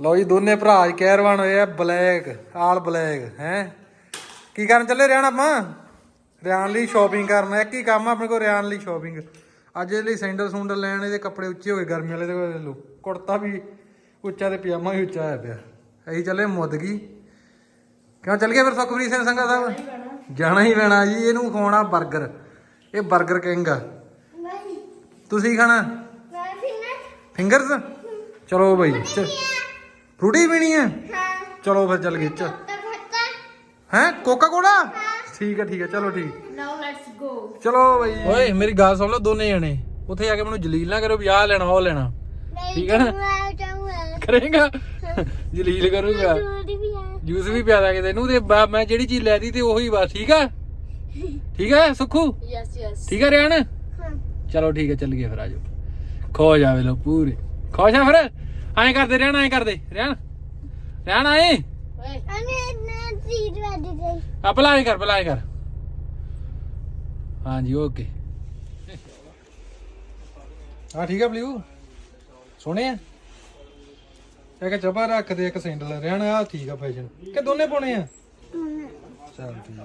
ਲਓ ਜੀ ਦੋਨੇ ਭਰਾ ਅੱਜ ਕਹਿਰਵਾਨ ਹੋਏ ਆ ਬਲੈਕ ਆਲ ਬਲੈਕ ਹੈ? ਕੀ ਕਰਨ ਚੱਲੇ ਰਿਆਣ ਆਪਾਂ? ਰਿਆਣ ਲਈ ਸ਼ਾਪਿੰਗ ਕਰਨ ਇੱਕ ਹੀ ਕੰਮ ਆ ਆਪਣੇ ਕੋਲ ਰਿਆਣ ਲਈ ਸ਼ਾਪਿੰਗ ਅੱਜ ਇਹਦੇ ਲਈ ਸੈਂਡਲ ਸੁੰਡਲ ਲੈਣ ਇਹਦੇ ਕੱਪੜੇ ਉੱਚੇ ਹੋ ਗਏ ਗਰਮੀ ਵਾਲੇ ਦੇ ਲੋ ਕੁੜਤਾ ਵੀ ਉੱਚਾ ਤੇ ਪਜਾਮਾ ਵੀ ਉੱਚਾ ਹੋਇਆ ਪਿਆ। ਅਸੀਂ ਚੱਲੇ ਮੁੱਦਗੀ ਕਿਉਂ ਚੱਲ ਗਏ ਫਿਰ ਸੁਖਬਰੀ ਸਿੰਘ ਸੰਘਾ ਸਾਹਿਬ? ਜਾਣਾ ਹੀ ਪੈਣਾ। ਜੀ ਇਹਨੂੰ ਖਵਾਉਣਾ 버ਗਰ ਇਹ 버ਗਰ ਕਿੰਗ ਆ। ਤੁਸੀਂ ਖਾਣਾ? ਫਿੰਗਰਸ? ਚਲੋ ਬਈ ਫਰੂਟੀ ਪੀਣੀ ਹੈ? ਹਾਂ। ਚਲੋ ਫਿਰ ਚੱਲ ਗਏ ਚ ਤਾਂ ਫੱਟਾ ਹੈ? ਕੋਕਾ ਕੋਲਾ? ਠੀਕ ਹੈ ਠੀਕ ਹੈ ਚਲੋ ਠੀਕ। ਨਾਓ ਲੈਟਸ ਗੋ ਚਲੋ ਬਈ। ਓਏ ਮੇਰੀ ਗੱਲ ਸੁਣ ਲਓ ਦੋਨੇ ਜਣੇ। ਉੱਥੇ ਜਾ ਕੇ ਮੈਨੂੰ ਜਲੀਲ ਨਾ ਕਰੋ ਵੀ ਆਹ ਲੈਣਾ ਉਹ ਲੈਣਾ। ਠੀਕ ਹੈ ਨਾ? ਕਰੇਗਾ? ਜਲੀਲ ਕਰੂਗਾ। ਜੂਸ ਵੀ ਪਿਆ ਦਾਂਗੇ ਤੈਨੂੰ ਤੇ ਬਾ- ਮੈਂ ਜਿਹੜੀ ਚੀਜ਼ ਲੈਦੀ ਤੇ ਉਹੀ ਬਸ ਠੀਕ ਆ ਠੀਕ ਆ ਸੁੱਖੂ? ਯੈਸ ਯੈਸ ਠੀਕ ਆ ਰਿਆਣ? ਹਾਂ। ਚਲੋ ਠੀਕ ਹੈ ਚੱਲ ਗਏ ਫਿਰ ਆਜੋ ਖੋ ਜਾਵੇ ਲੋ ਪੂਰੇ। ਖੁਸ਼ ਆ ਫਿਰ? ਐਂ ਕਰਦੇ ਰਹਿਣ ਐਂ ਕਰਦੇ। ਰਹਿਣ। ਰਹਿਣ ਗਈ। ਆ ਭਲਾ ਐਂ ਕਰ ਭਲਾ ਐਂ ਕਰ। ਹਾਂਜੀ ਓਕੇ। ਹਾਂ ਠੀਕ ਆ ਬਲੀੂ ਸੋਹਣੇ ਆ। ਇੱਕ ਚਬਾ ਰੱਖ ਦੇ ਇੱਕ ਸੈਂਡਲ। ਰਹਿਣ ਆ ਠੀਕ ਆ ਫੈਸ਼ਨ ਕਿ ਦੋਨੇ ਪਾਉਣੇ ਆ? ਚੱਲ ਠੀਕ ਆ।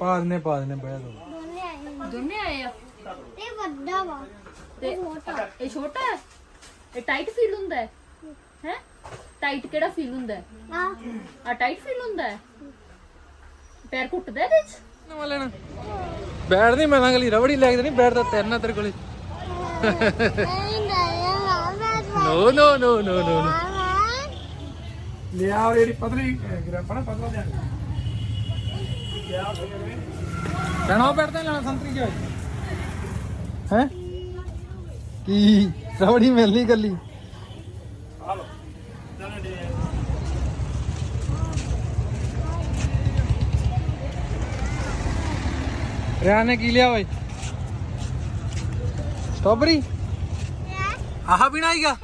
ਪਾ ਦਿੰਨੇ ਪਾ ਦਿੰਨੇ ਬਹਿ ਦੋ ਦੋਨੇ ਆਏ। ਦੋਨੇ ਆਏ ਆ? ਇਹ ਵੱਡਾ ਵਾ। ਤੇ ਇਹ ਛੋਟਾ ਹੈ? ਇਹ ਟਾਈਟ ਫੀਲ ਹੁੰਦਾ ਹੈ? ਹੈ? ਟਾਈਟ ਕਿਹੜਾ ਫੀਲ ਹੁੰਦਾ ਹੈ? ਆ ਆ ਟਾਈਟ ਫੀਲ ਹੁੰਦਾ ਹੈ? ਪੈਰ ਘੁੱਟਦਾ ਇਹਦੇ ਚ? ਨਵਾਂ ਲੈਣਾ ਬੈਠ ਨਹੀਂ ਮੈਂ ਤਾਂ ਅਗਲੀ ਰਬੜੀ ਲੈ ਕੇ ਨਹੀਂ ਬੈਠਦਾ ਤੈਰਨਾ ਤੇਰੇ ਕੋਲੇ। ਨਹੀਂ ਨਹੀਂ ਮੈਂ ਨੋ ਨੋ ਨੋ ਨੋ ਨੋ ਲਿਆ ਉਹ ਜਿਹੜੀ ਪਤਲੀ ਗ੍ਰੈਪਾ ਨਾ ਪਤਲਾ ਲਿਆ ਲੈਣਾ ਉਹ ਬੈਠਦਾ ਲੈਣਾ ਸੰਤਰੀ ਜੋ। ਹੈ? ਕੀ? ਰਬੜੀ ਮਿਲਣੀ ਕੱਲੀ ਰਿਆ ਨੇ ਕੀ ਲਿਆ ਓਏ? ਸਟ੍ਰਾਬੇਰੀ? ਆਹ ਪੀਣਾ ਹੀਗਾ?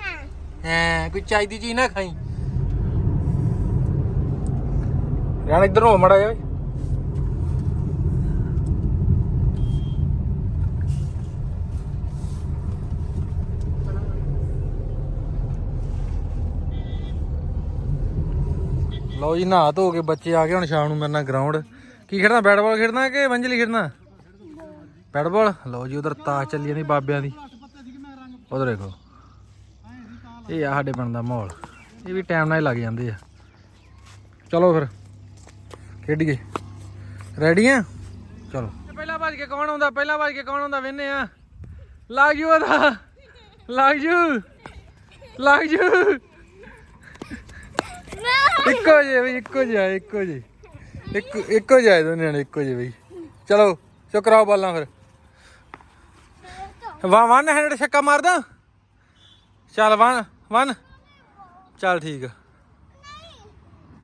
ਕੋਈ ਚਾਈ ਚੀਜ਼ ਨਾ ਖਾਈ। ਰਿਆਣ ਇੱਧਰ ਹੋ ਮੜਾ ਜਾ ਲਓ ਜੀ ਨਹਾ ਧੋ ਕੇ ਬੱਚੇ ਆ ਗਏ ਹੁਣ ਸ਼ਾਮ ਨੂੰ ਮੇਰੇ ਨਾਲ ਗਰਾਊਂਡ ਕੀ ਖੇਡਣਾ ਬੈਟ ਬਾਲ ਖੇਡਣਾ ਕਿ ਵੰਜਲੀ ਖੇਡਣਾ? ਬੈਟ ਬਾਲ ਲਓ ਜੀ ਉਧਰ ਤਾਸ਼ ਚੱਲੀ ਜਾਂਦੀ ਬਾਬਿਆਂ ਦੀ। ਉਧਰ ਦੇਖੋ। ਇਹ ਆ ਸਾਡੇ ਪਿੰਡ ਦਾ ਮਾਹੌਲ। ਇਹ ਵੀ ਟਾਈਮ ਨਾਲ ਹੀ ਲੱਗ ਜਾਂਦੇ ਆ। ਚਲੋ ਫਿਰ ਖੇਡੀਏ ਰੈਡੀ ਆ? ਚਲੋ। ਪਹਿਲਾਂ ਭੱਜ ਕੇ ਕੌਣ ਆਉਂਦਾ ਪਹਿਲਾਂ ਭੱਜ ਕੇ ਕੌਣ ਆਉਂਦਾ ਵੇਨੇ ਆ। ਲੱਗ ਜੂ ਉਹਦਾ। ਲੱਗ ਜੂ। ਲੱਗ ਜੂ। ਇੱਕੋ ਜਿਹੇ ਬਈ, ਇੱਕੋ ਜਿਹਾ ਇੱਕੋ ਜਿਹੇ। ਇੱਕ, ਇੱਕੋ ਜਿਹਾ ਦੋਨੇ ਨਿਆਣੇ ਇੱਕੋ ਜਿਹੇ ਬਈ। ਚਲੋ ਚੋ ਕਰਾਓ ਬਾਲਾਂ ਫਿਰ। ਵਾ ਵਨ ਹੈਂਡ ਛੱਕਾ ਮਾਰਦਾ। ਚੱਲ ਵਨ ਵਨ ਚੱਲ ਠੀਕ ਆ।